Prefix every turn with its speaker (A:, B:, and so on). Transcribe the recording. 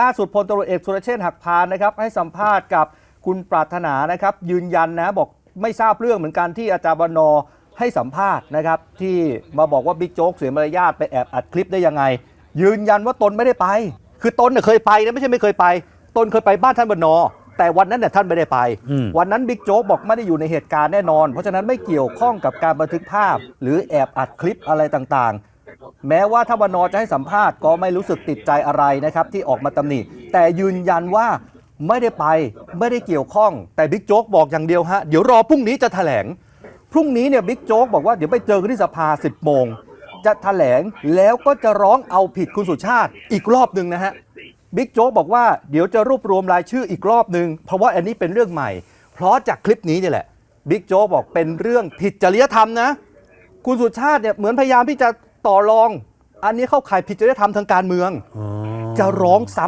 A: ล่าสุดพลตำรวจเอกสุรเชษฐ์หักพานนะครับให้สัมภาษณ์กับคุณปรารถนานะครับยืนยันนะบอกไม่ทราบเรื่องเหมือนกันที่อาจารย์วันนอร์ให้สัมภาษณ์นะครับที่มาบอกว่าบิ๊กโจ๊กเสียมารยาทไปแอบอัดคลิปได้ยังไง ยืนยันว่าตนไม่ได้ไป คือตนเน่ยเคยไปนะไม่ใช่ไม่เคยไป ตนเคยไปบ้านท่านวันนอร์แต่วันนั้นเนี่ยท่านไม่ได้ไป
B: อืม
A: วันนั้นบิ๊กโจ๊กบอกไม่ได้อยู่ในเหตุการณ์แน่นอน เพราะฉะนั้นไม่เกี่ยวข้องกับการบันทึกภาพ หรือแอบอัดคลิปอะไรต่างๆ แม้ว่าถ้าวนอจะให้สัมภาษณ์ก็ไม่รู้สึกติดใจอะไรนะครับที่ออกมาตำหนิแต่ยืนยันว่าไม่ได้ไปไม่ได้เกี่ยวข้อง แต่บิ๊กโจ๊กบอกอย่างเดียวฮะเดี๋ยวรอพรุ่งนี้จะแถลงพรุ่งนี้เนี่ยบิ๊กโจ๊กบอกว่าเดี๋ยวไปเจอกันที่สภา 10 โมง จะแถลงแล้วก็จะร้องเอาผิดคุณสุชาติอีกรอบหนึ่งนะฮะบิ๊กโจ๊กบอกว่าเดี๋ยวจะรวบรวมรายชื่ออีกรอบหนึ่งเพราะว่าอันนี้เป็นเรื่องใหม่ เพราะจากคลิปนี้นี่แหละบิ๊กโจ๊กบอกเป็นเรื่องผิดจริยธรรมนะ คุณสุชาติเนี่ยเหมือนพยายามที่จะ ต่อรอง อันนี้เข้าข่ายผิดจริยธรรมทางการเมือง
B: อ๋อ
A: จะร้องซ้ำ